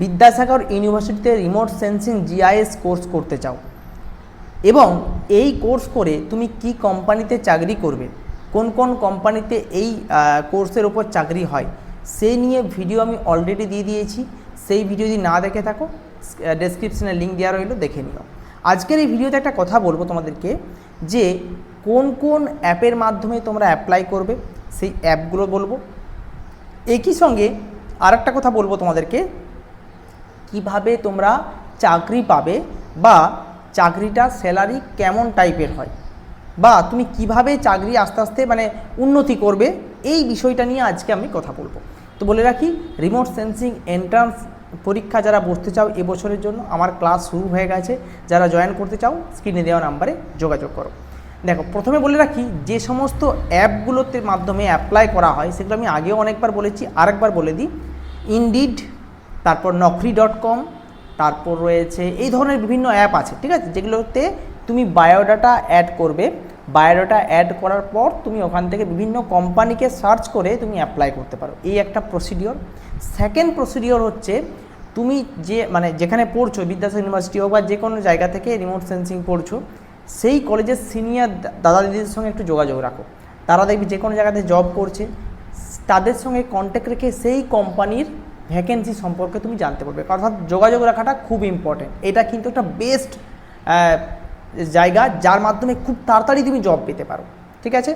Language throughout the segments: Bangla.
বিদ্যাসাগর ইউনিভার্সিটিতে রিমোট সেন্সিং জিআইএস কোর্স করতে চাও। এবং এই কোর্স করে তুমি কি কোম্পানিতে চাকরি করবে, কোন কোন কোম্পানিতে এই কোর্সের ওপর চাকরি হয়, সেই নিয়ে ভিডিও আমি অলরেডি দিয়ে দিয়েছি। সেই ভিডিও যদি না দেখে থাকো ডেসক্রিপশনে লিঙ্ক দেওয়া রইল, দেখে নিও। আজকের এই ভিডিওতে একটা কথা বলব তোমাদেরকে, যে কোন কোন অ্যাপের মাধ্যমে তোমরা অ্যাপ্লাই করবে, সেই অ্যাপগুলো বলব। একই সঙ্গে আরেকটা কথা বলব তোমাদেরকে কীভাবে তোমরা চাকরি পাবে বা চাকরিটা স্যালারি কেমন টাইপের হয় বা তুমি কীভাবে চাকরি আস্তে আস্তে মানে উন্নতি করবে, এই বিষয়টা নিয়ে আজকে আমি কথা বলব। তো বলে রাখি রিমোট সেন্সিং এন্ট্রান্স পরীক্ষা যারা বসতে চাও এবছরের জন্য, আমার ক্লাস শুরু হয়ে গেছে। যারা জয়েন করতে চাও স্ক্রিনে দেওয়া নাম্বারে যোগাযোগ করো। দেখো, প্রথমে বলে রাখি, যে সমস্ত অ্যাপগুলোতে মাধ্যমে অ্যাপ্লাই করা হয়, সেগুলো আমি আগেও অনেকবার বলেছি, আরেকবার বলে দিই। ইনডিড তারপর নকরি ডট কম তারপর রয়েছে এই ধরনের বিভিন্ন অ্যাপ আছে, ঠিক আছে? যেগুলোতে তুমি বায়োডাটা অ্যাড করবে। বায়োডাটা অ্যাড করার পর তুমি ওখান থেকে বিভিন্ন কোম্পানিকে সার্চ করে তুমি অ্যাপ্লাই করতে পারো। এই একটা প্রসিডিওর সেকেন্ড প্রসিডিওর হচ্ছে, তুমি যে মানে যেখানে পড়ছো, বিদ্যাসাগর ইউনিভার্সিটি হোক বা যে কোনো জায়গা থেকে রিমোট সেন্সিং পড়ছো, সেই কলেজের সিনিয়র দাদা দিদিদের সঙ্গে একটু যোগাযোগ রাখো। তারা দেখবি যে কোনো জায়গাতে জব করছে। তাদের সঙ্গে কন্ট্যাক্ট রেখে সেই কোম্পানির ভ্যাকেন্সি সম্পর্কে তুমি জানতে পারবে। অর্থাৎ যোগাযোগ রাখাটা খুব ইম্পর্টেন্ট এটা কিন্তু একটা বেস্ট জায়গা যার মাধ্যমে খুব তাড়াতাড়ি তুমি জব পেতে পারো। ঠিক আছে?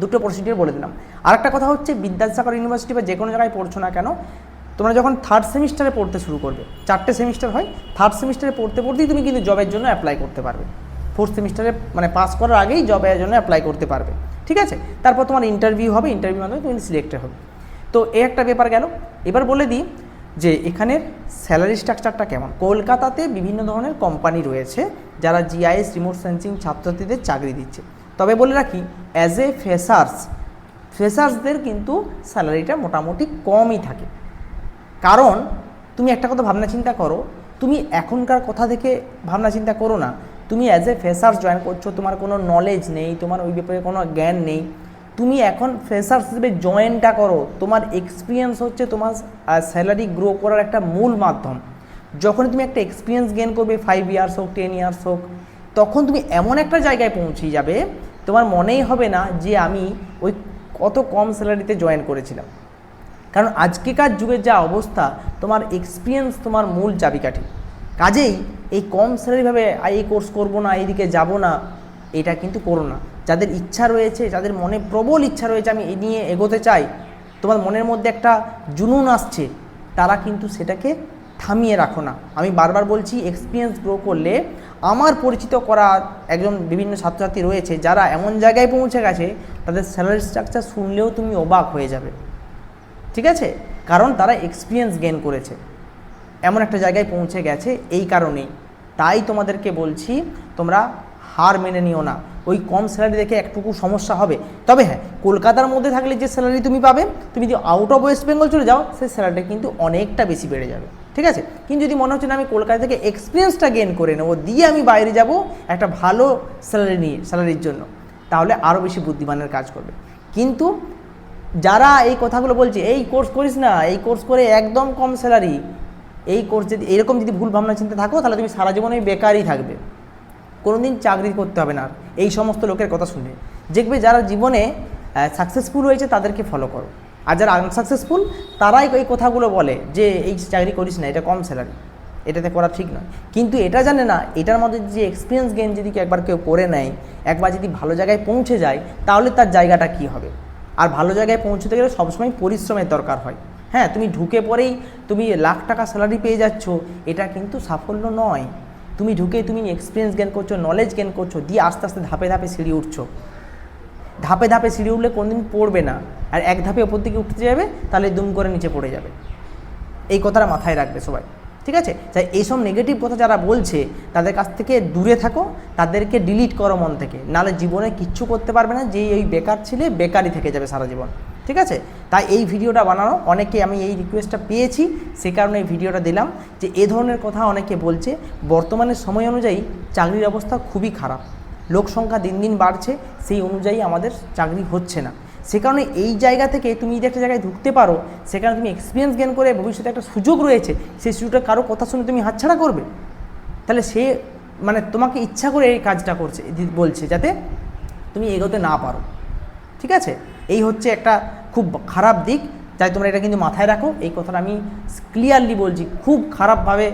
দুটো প্রসিডিওর বলে দিলাম। আরেকটা কথা হচ্ছে বিদ্যাসাগর ইউনিভার্সিটি বা যে কোনো জায়গায় পড়ছো না কেন, তোমরা যখন থার্ড সেমিস্টারে পড়তে শুরু করবে, চারটে সেমিস্টার হয় থার্ড সেমিস্টারে পড়তে পড়তেই তুমি কিন্তু জবের জন্য অ্যাপ্লাই করতে পারবে। ফোর্থ সেমিস্টারে মানে পাস করার আগেই জবের জন্য অ্যাপ্লাই করতে পারবে। ঠিক আছে? তারপর তোমার ইন্টারভিউ হবে ইন্টারভিউ মাধ্যমে তুমি সিলেক্টেড হবে। তো এ একটা ব্যাপার গেল। এবার বলে দিই যে এখানের স্যালারি স্ট্রাকচারটা কেমন? কলকাতাতে বিভিন্ন ধরনের কোম্পানি রয়েছে যারা জিআইএস রিমোট সেন্সিং ছাত্রছাত্রীদের চাকরি দিচ্ছে। তবে বলে রাখি অ্যাজ এ ফ্রেশার্স ফ্রেশার্সদের কিন্তু স্যালারিটা মোটামুটি কমই থাকে। কারণ তুমি একটা কথা ভাবনা চিন্তা করো, তুমি এখনকার কথা থেকে ভাবনা চিন্তা করো না। তুমি অ্যাজ এ ফ্রেশার্স জয়েন করছ, তোমার কোনো নলেজ নেই, তোমার ওই ব্যাপারে কোনো জ্ঞান নেই। তুমি এখন ফ্রেশার্স হিসেবে জয়েনটা করো, তোমার এক্সপিরিয়েন্স হচ্ছে তোমার স্যালারি গ্রো করার একটা মূল মাধ্যম। যখন তুমি একটা এক্সপিরিয়েন্স গেন করবে ফাইভ ইয়ার্স হোক টেন ইয়ার্স হোক, তখন তুমি এমন একটা জায়গায় পৌঁছে যাবে, তোমার মনেই হবে না যে আমি ওই কত কম স্যালারিতে জয়েন করেছিলাম। কারণ আজকেকার যুগের যা অবস্থা, তোমার এক্সপিরিয়েন্স তোমার মূল চাবিকাঠি। কাজেই এই কম স্যালারিভাবে এই কোর্স করব না, এইদিকে যাব না, এটা কিন্তু করো না। যাদের ইচ্ছা রয়েছে, যাদের মনে প্রবল ইচ্ছা রয়েছে, আমি এ নিয়ে এগোতে চাই, তোমার মনের মধ্যে একটা জুনুন আসছে, তারা কিন্তু সেটাকে থামিয়ে রাখো না। আমি বারবার বলছি এক্সপিরিয়েন্স গ্রো করলে আমার পরিচিত করা একজন বিভিন্ন ছাত্রছাত্রী রয়েছে, যারা এমন জায়গায় পৌঁছে গেছে, তাদের স্যালারি স্ট্রাকচার শুনলেও তুমি অবাক হয়ে যাবে। ঠিক আছে? কারণ তারা এক্সপিরিয়েন্স গেন করেছে। এমন একটা জায়গায় পৌঁছে গেছে এই কারণেই তাই তোমাদেরকে বলছি, তোমরা হার মেনে নিও না। ওই কম স্যালারি দেখে একটুকু সমস্যা হবে। তবে হ্যাঁ কলকাতার মধ্যে থাকলে যে স্যালারি তুমি পাবে, তুমি যদি আউট অফ ওয়েস্ট বেঙ্গল চলে যাও, সেই স্যালারিটা কিন্তু অনেকটা বেশি বেড়ে যাবে। ঠিক আছে? কিন্তু যদি মনে হচ্ছে না, আমি কলকাতা থেকে এক্সপিরিয়েন্সটা গেন করে নেব, দিয়ে আমি বাইরে যাব একটা ভালো স্যালারি নিয়ে স্যালারির জন্য, তাহলে আরও বেশি বুদ্ধিমানের কাজ করবে। কিন্তু যারা এই কথাগুলো বলছে, এই কোর্স করিস না, এই কোর্স করে একদম কম স্যালারি এই কোর্স যদি, এরকম যদি ভুল ভাবনা চিন্তা থাকো, তাহলে তুমি সারা জীবন বেকারই থাকবে। কোনো দিন চাকরি করতে হবে না আর। এই সমস্ত লোকের কথা শুনে। দেখবে যারা জীবনে সাকসেসফুল হয়েছে তাদেরকে ফলো করো। আর যারা আনসাকসেসফুল তারাই এই কথাগুলো বলে যে, এই চাকরি করিস না, এটা কম স্যালারি এটাতে করা ঠিক নয়। কিন্তু এটা জানে না, এটার মধ্যে যে এক্সপিরিয়েন্স গেন যদি একবার কেউ করে নেয়, একবার যদি ভালো জায়গায় পৌঁছে যায়, তাহলে তার জায়গাটা কি হবে? আর ভালো জায়গায় পৌঁছতে গেলে সবসময় পরিশ্রমের দরকার হয়। হ্যাঁ তুমি ঢুকে পরেই তুমি লাখ টাকা স্যালারি পেয়ে যাচ্ছ, এটা কিন্তু সাফল্য নয়। তুমি ঢুকে তুমি এক্সপিরিয়েন্স গেন করছ নলেজ গেন করছ, দিয়ে আস্তে আস্তে ধাপে ধাপে সিঁড়ি উঠছো। ধাপে ধাপে সিঁড়ি উঠলে কোনদিন পড়বে না, আর এক ধাপে ওপর দিকে উঠতে যাবে, তাহলে দুম করে নিচে পড়ে যাবে। এই কথাটা মাথায় রাখবে সবাই, ঠিক আছে? তাই এইসব নেগেটিভ কথা যারা বলছে, তাদের কাছ থেকে দূরে থাকো, তাদেরকে ডিলিট করো মন থেকে। নাহলে জীবনে কিচ্ছু করতে পারবে না যে এই বেকার ছিলে বেকারই থেকে যাবে সারা জীবন। ঠিক আছে? তাই এই ভিডিওটা বানানো, অনেকে আমি এই রিকোয়েস্টটা পেয়েছি, সে কারণে এই ভিডিওটা দিলাম যে এ ধরনের কথা অনেকে বলছে, বর্তমানের সময় অনুযায়ী চাকরির অবস্থা খুবই খারাপ। লোক সংখ্যা দিন দিন বাড়ছে, সেই অনুযায়ী আমাদের চাকরি হচ্ছে না। সে কারণে এই জায়গা থেকে তুমি যদি একটা জায়গায় ঢুকতে পারো সেখানে তুমি এক্সপিরিয়েন্স গেন করে ভবিষ্যতে একটা সুযোগ রয়েছে সেই সুযোগটা কারও কথা শুনে তুমি হাতছাড়া করবে। তাহলে সে মানে তোমাকে ইচ্ছা করে এই কাজটা করছে, বলছে, যাতে তুমি এগোতে না পারো। ঠিক আছে? এই হচ্ছে একটা খুব খারাপ দিক, তাই তোমরা এটা কিন্তু মাথায় রাখো। এই কথাটা আমি ক্লিয়ারলি বলছি, খুব খারাপভাবে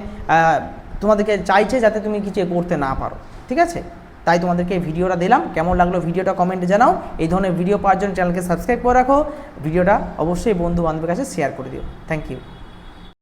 তোমাদেরকে চাইছে যাতে তুমি কিছু করতে না পারো, ঠিক আছে? তাই তোমাদেরকে ভিডিওটা দিলাম। কেমন লাগল ভিডিওটা কমেন্টে জানাও। এই ধরনের ভিডিও পাওয়ার জন্য চ্যানেলকে সাবস্ক্রাইব করে রাখো। ভিডিওটা অবশ্যই বন্ধু বান্ধবের কাছে শেয়ার করে দিও। Thank you